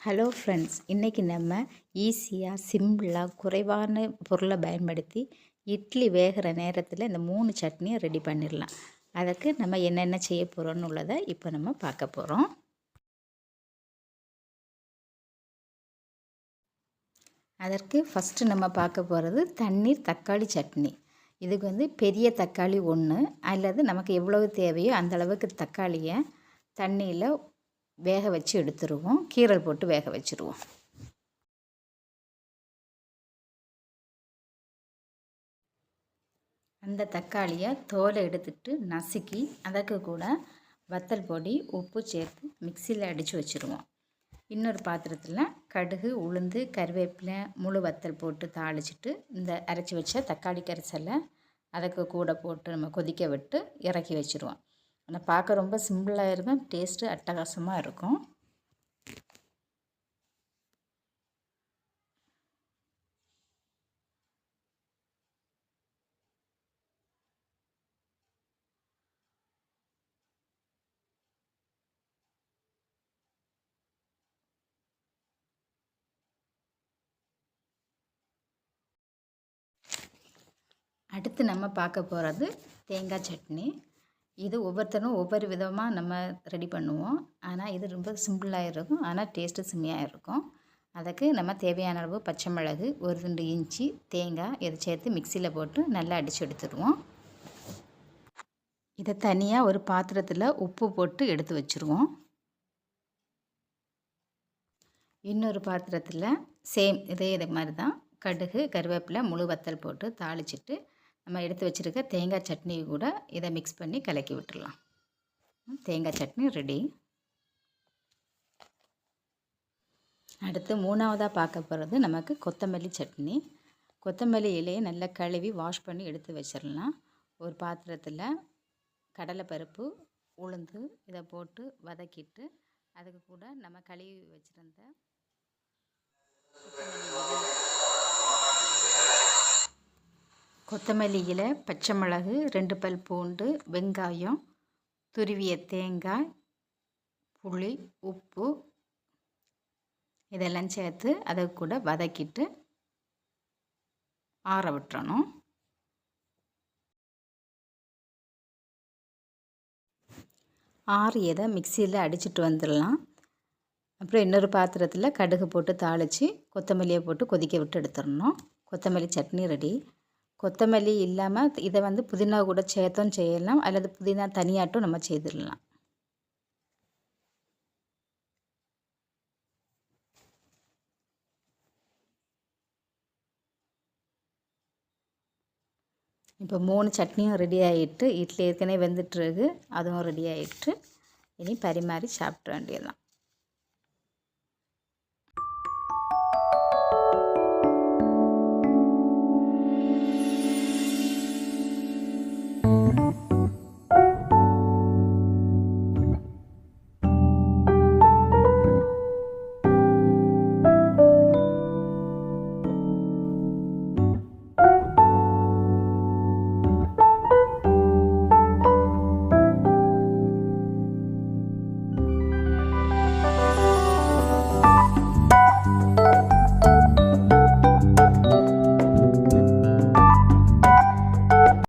Hello friends இன்றைக்கி நம்ம ஈஸியாக சிம்பிளாக குறைவான பொருளை பயன்படுத்தி இட்லி வேகிற நேரத்தில் இந்த மூணு சட்னியை ரெடி பண்ணிடலாம். அதுக்கு நம்ம என்னென்ன செய்ய போகிறோன்னு உள்ளதை இப்போ நம்ம பார்க்க போகிறோம் அதற்கு ஃபஸ்ட்டு நம்ம பார்க்க போகிறது தண்ணீர் தக்காளி சட்னி. இதுக்கு வந்து பெரிய தக்காளி ஒன்று அல்லது நமக்கு எவ்வளவு தேவையோ அந்த அளவுக்கு தக்காளியை தண்ணியில் வேக வச்சு எடுத்துருவோம். கீரல் போட்டு வேக வச்சுருவோம். அந்த தக்காளியை தோலை எடுத்துட்டு நசுக்கி அதற்கு கூட வத்தல் பொடி உப்பு சேர்த்து மிக்சியில் அடித்து வச்சுருவோம். இன்னொரு பாத்திரத்தில் கடுகு உளுந்து கருவேப்பிலை முழு வத்தல் போட்டு தாளிச்சிட்டு இந்த அரைச்சி வச்ச தக்காளி கரைசலை அதற்கு கூட போட்டு நம்ம கொதிக்க விட்டு இறக்கி வச்சுருவோம். ஆனால் பார்க்க ரொம்ப சிம்பிளாக இருக்கும். டேஸ்ட்டு அட்டகாசமாக இருக்கும். அடுத்து நம்ம பார்க்க போகிறது தேங்காய் சட்னி. இது ஒவ்வொருத்தரும் ஒவ்வொரு விதமாக நம்ம ரெடி பண்ணுவோம். ஆனால் இது ரொம்ப சிம்பிளாக இருக்கும். ஆனால் டேஸ்ட்டு செம்மையாக இருக்கும். அதுக்கு நம்ம தேவையான அளவு பச்சை மிளகு ஒரு ரெண்டு இன்ச்சு தேங்காய் இதை சேர்த்து மிக்சியில் போட்டு நல்லா அடித்து எடுத்துடுவோம். இதை தனியாக ஒரு பாத்திரத்தில் உப்பு போட்டு எடுத்து வச்சுருவோம். இன்னொரு பாத்திரத்தில் சேம் இதே இது மாதிரி தான் கடுகு கருவேப்பிலை முழு வத்தல் போட்டு தாளிச்சிட்டு நம்ம எடுத்து வச்சுருக்க தேங்காய் சட்னி கூட இதை மிக்ஸ் பண்ணி கலக்கி விட்டுடலாம் தேங்காய் சட்னி ரெடி அடுத்து மூணாவதாக பார்க்க போகிறது நமக்கு கொத்தமல்லி சட்னி. கொத்தமல்லி இலையை நல்லா கழுவி வாஷ் பண்ணி எடுத்து வச்சிடலாம் ஒரு பாத்திரத்தில் கடலைப்பருப்பு உளுந்து இதை போட்டு வதக்கிட்டு அதுக்கு கூட நம்ம கழுவி வச்சுருந்த கொத்தமல்லி இலை பச்சை மிளகு ரெண்டு பல் பூண்டு வெங்காயம் துருவிய தேங்காய் புளி உப்பு இதெல்லாம் சேர்த்து அதை கூட வதக்கிட்டு ஆற விட்டுறணும். ஆறியதை மிக்சியில் அடிச்சுட்டு வந்துடலாம். அப்புறம் இன்னொரு பாத்திரத்தில் கடுகு போட்டு தாளித்து கொத்தமல்லியை போட்டு கொதிக்க விட்டு எடுத்துடணும். கொத்தமல்லி சட்னி ரெடி கொத்தமல்லி இல்லாமல் இதை வந்து புதினா கூட சேர்த்தும் செய்யலாம். அல்லது புதினா தனியாட்டும் நம்ம செய்திடலாம். இப்போ மூணு சட்னியும் ரெடி ஆகிட்டு இட்லி ஏற்கனவே வெந்துட்டுருக்கு அதுவும் ரெடி ஆகிட்டு இனி பரிமாறி சாப்பிட வேண்டியதுதான்.